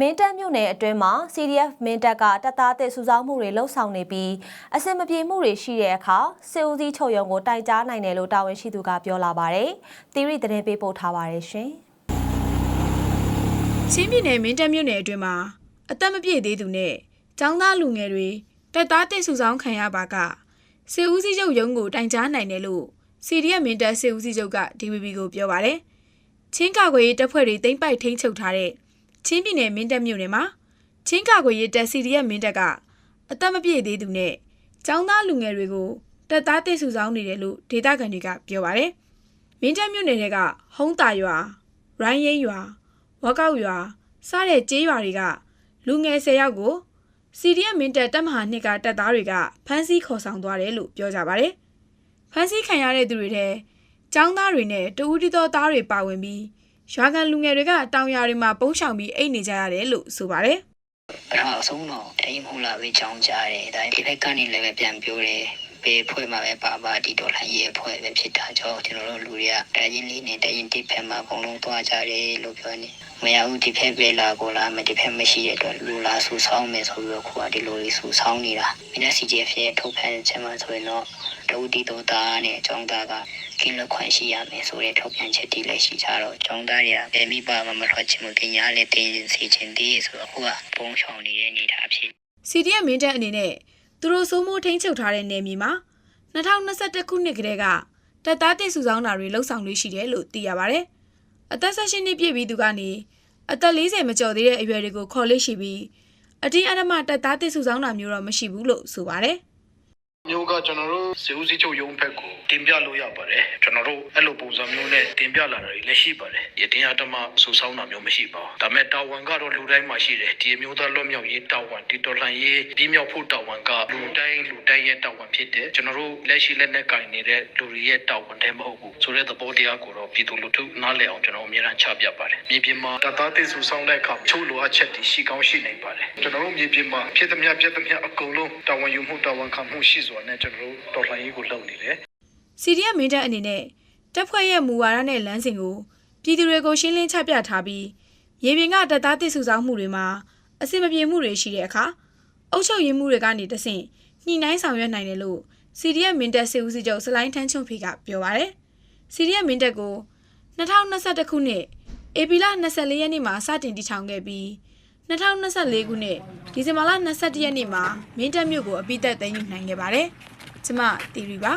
မင်းတပ်မြို့နယ်အတွင်းမှာ CDF မင်းတပ်ကတပ်သားတစ်စုဆောင်းမှုတွေလှုပ်ဆောင်နေပြီးအစင်မပြေမှုတွေရှိတဲ့အခါစစ်ဦးစီးချုပ်ရုံးကိုတိုင်ကြားနိုင်တယ်လို့တာဝန်ရှိသူကပြောလာပါတယ်။တီရီသတင်းပေးပို့ထားပါတယ်ရှင်။ချင်းပြည်နယ်မင်းတပ်မြို့နယ်အတွင်းမှာအသက်မပြည့်သေးသူနဲ့ចောင်းသားလူငယ်တွေတပ်သားတစ်စုဆောင်ခံရပါကစေဦးစီးချုပ်ရုံးကိုတိုင်ကြားနိုင်တယ်လို့စီရီယမင်းတပ်စေဦးစီးချုပ်က DVB ကိုပြောပါတယ်။ချင်းကာကွယ်ရေးတပ်ဖွဲ့တွေတိမ့်ပိုက်ထိန်းချုပ်ထားတဲ့ ချင်းပြည်နယ်မင်းတပ်မြို့နယ်မှာချင်းကာကွယ်ရေးတပ်စီရီယမင်းတပ်ကအသက်မပြည့်သေးသူနဲ့ចောင်းသားလူငယ်တွေကိုတပ်သားတစ်စုဆောင်နေတယ်လို့ဒေသခံတွေကပြောပါတယ်။မင်းတပ်မြို့နယ်တွေကဟုံးတာရွာရိုင်းရင်ရွာဝက်ကောက်ရွာစတဲ့ကျေးရွာတွေကလူငယ်၁၀ယောက်ကိုစီရီယမင်းတပ်တပ်မဟာနှစ်ကတပ်သားတွေကဖမ်းဆီးခေါ်ဆောင်သွားတယ်လို့ပြောကြပါတယ်။ဖမ်းဆီးခံရတဲ့သူတွေထဲចောင်းသားတွေနဲ့တဦးတီတော်သားတွေပါဝင်ပြီး ရွာကန်လူငယ်တွေကတောင်ယာတွေမှာပုန်းရှောင်ပြီးအိတ်နေကြရတယ်လို့ဆိုပါတယ်ပထမအဆုံးတော့တိမ်မူလာပဲကြောင်းကြတယ်ဒါဒီဘက်ကနေလည်းပဲပြန်ပြောတယ်ဘေးဖွဲ့မှာပဲပါပါဒီဒေါ်လာရေးအဖွဲ့ပဲဖြစ်တာကြောင့်ကျွန်တော်တို့လူတွေကတရင်လေးနဲ့တရင်တစ်ဖက်မှာအကုန်လုံးသွားကြတယ်လို့ပြောနေမရဘူးဒီဖက်ပဲလာကိုလာမဒီဖက်မရှိတဲ့အတွက်လူလာဆူဆောင်းမယ်ဆိုပြီးတော့ခုကဒီလိုလေးဆူဆောင်းနေတာမင်း CJF ရဲ့ထုတ်ဖန်ချက်မှာဆိုရင်တော့ တဝတီတော်သားနဲ့အကြောင်းသားကကင်းလက်ခွင့်ရှိရမယ်ဆိုတဲ့ထုတ်ပြန်ချက်တွေလည်းရှိကြတော့အကြောင်းသားတွေကဘယ်မိပါမှမထွက်ချင်ဘူးပညာလည်းသိစီချင်သေးဆိုတော့ခုကပုံရှောင်နေတဲ့အနေအထားဖြစ်။စီရီယမင်းတပ်အနေနဲ့သူတို့စိုးမိုးထိန်းချုပ်ထားတဲ့နယ်မြေမှာ2021ခုနှစ်ကတည်းကတပ်သားတစ်စုဆောင်တာတွေလှုပ်ဆောင်လို့ရှိတယ်လို့သိရပါတယ်။အသက်16နှစ်ပြည့်ပြီးသူကနေအသက်40မကျော်သေးတဲ့အရွယ်တွေကိုခေါ်လေးရှိပြီးအတင်းအဓမ္မတပ်သားတစ်စုဆောင်တာမျိုးတော့မရှိဘူးလို့ဆိုပါတယ်။ မျိုးကကျွန်တော်တို့စေဦးစီးချုပ်ရုံးဘက်ကိုတင်ပြလို့ရပါတယ်ကျွန်တော်တို့အဲ့လိုပုံစံမျိုးနဲ့တင်ပြလာတာတွေလည်းရှိပါတယ်ရတင်အတ္တမဆူဆောင်းတာမျိုးမရှိပါဘူးဒါပေမဲ့တာဝန်ကတော့လူတိုင်းမှာရှိတယ်ဒီအမျိုးသားလွတ်မြောက်ရေးတာဝန်ဒီတော်လှန်ရေးပြီးမြောက်ဖို့တာဝန်ကလူတိုင်းလူတိုင်း ရဲ့တာဝန်ဖြစ်တယ်ကျွန်တော်တို့လက်ရှိလက်နဲ့ကင်နေတဲ့လူတွေရဲ့တာဝန်တည်းမဟုတ်ဘူးဆိုတဲ့သဘောတရားကိုတော့ပြည်သူလူထုနားလည်အောင်ကျွန်တော်အများအားချပြပါတယ်မြေပြင်မှာတသားတစ်ဆူဆောင်းတဲ့အခါချို့လိုအပ်ချက်တွေရှိကောင်းရှိနိုင်ပါတယ်ကျွန်တော်တို့မြေပြင်မှာဖြစ်သမျှပြက်သမျှအကုန်လုံးတာဝန်ယူမှုတာဝန်ခံမှုရှိစွာနဲ့ကျွန်တော်တို့တော်လှန်ရေးကိုလုပ်နေတယ်စီရီယမင်းတပ်အနေနဲ့တပ်ဖွဲ့ရဲ့မူဝါဒနဲ့လမ်းစဉ်ကိုပြည်သူတွေကိုရှင်းလင်းချပြထားပြီးရေပြင်ကတပ်သားတစ်စုဆောင်မှုတွေမှာအစစ်မပြေမှုတွေရှိတဲ့အခါအုပ်ချုပ်ရေးမှုတွေကနေတဆင့် ညှိနှိုင်းဆောင်ရွက်နိုင်တယ်လို့စီရီယမင်းတပ်စေဦးစီးချုပ်စလိုင်းထန်းချွန်ဖေကပြောပါရယ်စီရီယမင်းတပ်ကို2021ခုနှစ်ဧပြီလ24ရက်နေ့မှာစတင်တည်ထောင်ခဲ့ပြီး2024ခုနှစ်ဒီဇင်ဘာလ22ရက်နေ့မှာမင်းတပ်မြို့ကိုအပိသက်သိမ်းယူနိုင်ခဲ့ပါတယ်ကျမတီရီပါ